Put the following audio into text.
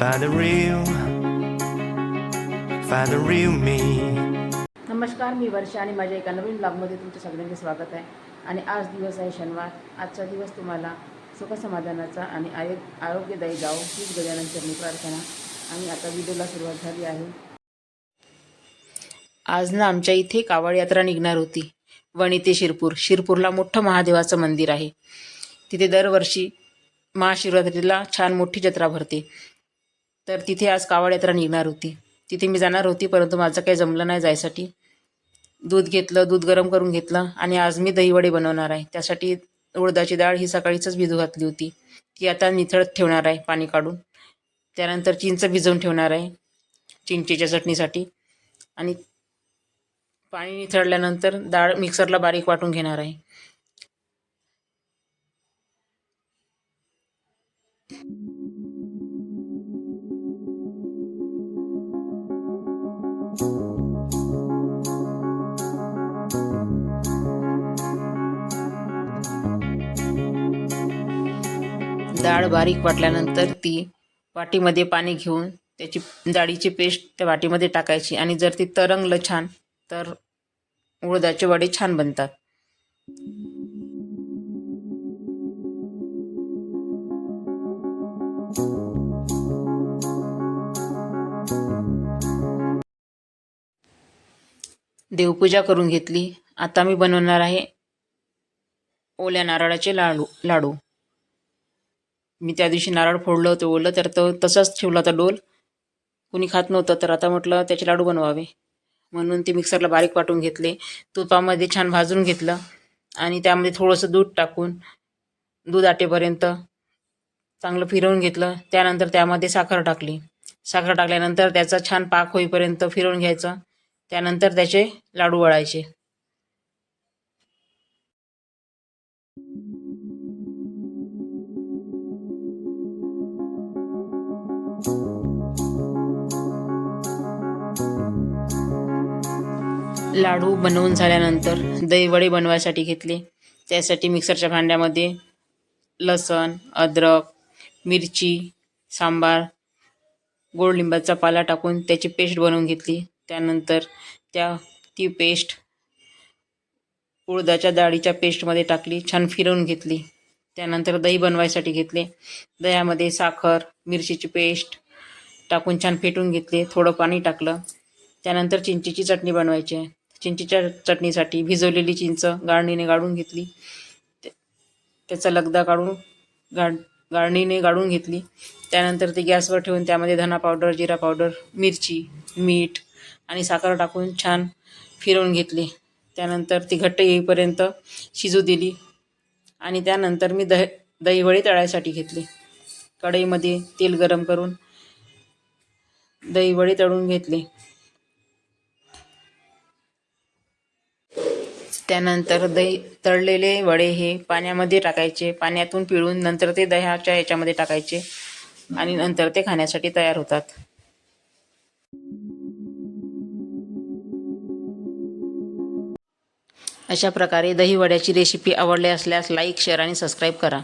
Find the real, find the real me. नमस्कार मी वर्षा आणि माझ्या एका नवीन ब्लॉगमध्ये तुमच्या सगळ्यांचे स्वागत आहे. आणि आज दिवस आहे शनिवार. आजचा दिवस तुम्हाला सुखसमाधानाचा आणि आयो आरोग्यदायी जाओ हीच गजानन चरणी प्रार्थना. आणि आता व्हिडिओला सुरुवात झाली आहे. आज ना आमच्या इथे कावड यात्रा निघणार होती. वणी ते शिरपूर. शिरपूरला मोठं महादेवाचं मंदिर आहे. तिथे दरवर्षी महाशिवरात्रीला छान मोठी जत्रा भरते. तर तिथे आज कावड यात्रा निघणार होती. तिथे मी जाणार होती परंतु माझं काही जमलं नाही जायसाठी. दूध घेतलं दूध गरम करून घेतलं आणि आज मी दहीवडे बनवणार आहे. त्यासाठी उडदाची डाळ ही सकाळीच भिजू घातली होती. ती आता निथळत ठेवणार आहे पाणी काढून. त्यानंतर चिंच भिजवून ठेवणार आहे चिंचेच्या चटणीसाठी. आणि पाणी निथळल्यानंतर डाळ मिक्सरला बारीक वाटून घेणार आहे. डाळ बारीक वाटल्यानंतर ती वाटीमध्ये पाणी घेऊन त्याची डाळीची पेस्ट त्या वाटीमध्ये टाकायची आणि जर ती तरंगलं छान तर उडदाचे वडे छान बनतात. देवपूजा करून घेतली. आता मी बनवणार आहे ओल्या नारळाचे लाडू लाडू. मी त्या दिवशी नारळ फोडलं होतं ओलं तर तो तसाच ठेवला होता डोल. कुणी खात नव्हतं तर आता म्हटलं त्याचे लाडू बनवावे. म्हणून ते मिक्सरला बारीक वाटून घेतले. तुपामध्ये छान भाजून घेतलं आणि त्यामध्ये थोडंसं दूध टाकून दूध आटेपर्यंत चांगलं फिरवून घेतलं. त्यानंतर त्यामध्ये साखर टाकली. साखर टाकल्यानंतर त्याचा छान पाक होईपर्यंत फिरवून घ्यायचं. त्यानंतर त्याचे लाडू वळायचे. लाडू बनवून झाल्यानंतर दहीवडे बनवायसाठी घेतले. त्यासाठी मिक्सरच्या भांड्यामध्ये लसण अद्रक मिरची सांबार गोड लिंबाचा पाला टाकून त्याची पेस्ट बनवून घेतली. त्यानंतर त्या ती पेस्ट उडदाच्या डाळीच्या पेस्टमध्ये टाकली छान फिरवून घेतली. त्यानंतर दही बनवायसाठी घेतले. दह्यामध्ये साखर मिरचीची पेस्ट टाकून छान फेटून घेतले. थोडं पाणी टाकलं. त्यानंतर चिंचेची चटणी बनवायची आहे. चिंचेच्या चटणीसाठी भिजवलेली चिंच गाळणीने गाळून घेतली. त्याचा लगदा काढून गाळ गाळणीने गाळून घेतली. त्यानंतर ती गॅसवर ठेवून त्यामध्ये धना पावडर जिरा पावडर मिरची मीठ आणि साखर टाकून छान फिरवून घेतली. त्यानंतर ती घट्ट येईपर्यंत शिजू दिली. आणि त्यानंतर मी दह दहीवडी तळायसाठी घेतली. कढईमध्ये तेल गरम करून दहीवडी तळून घेतले. त्यानंतर दही तळलेले वडे हे पाण्यामध्ये टाकायचे. पाण्यातून पिळून नंतर ते दह्याच्या याच्यामध्ये टाकायचे आणि नंतर ते खाण्यासाठी तयार होतात. अशा प्रकारे दहीवड्याची रेसिपी आवडली असल्यास लाईक शेअर आणि सबस्क्राईब करा.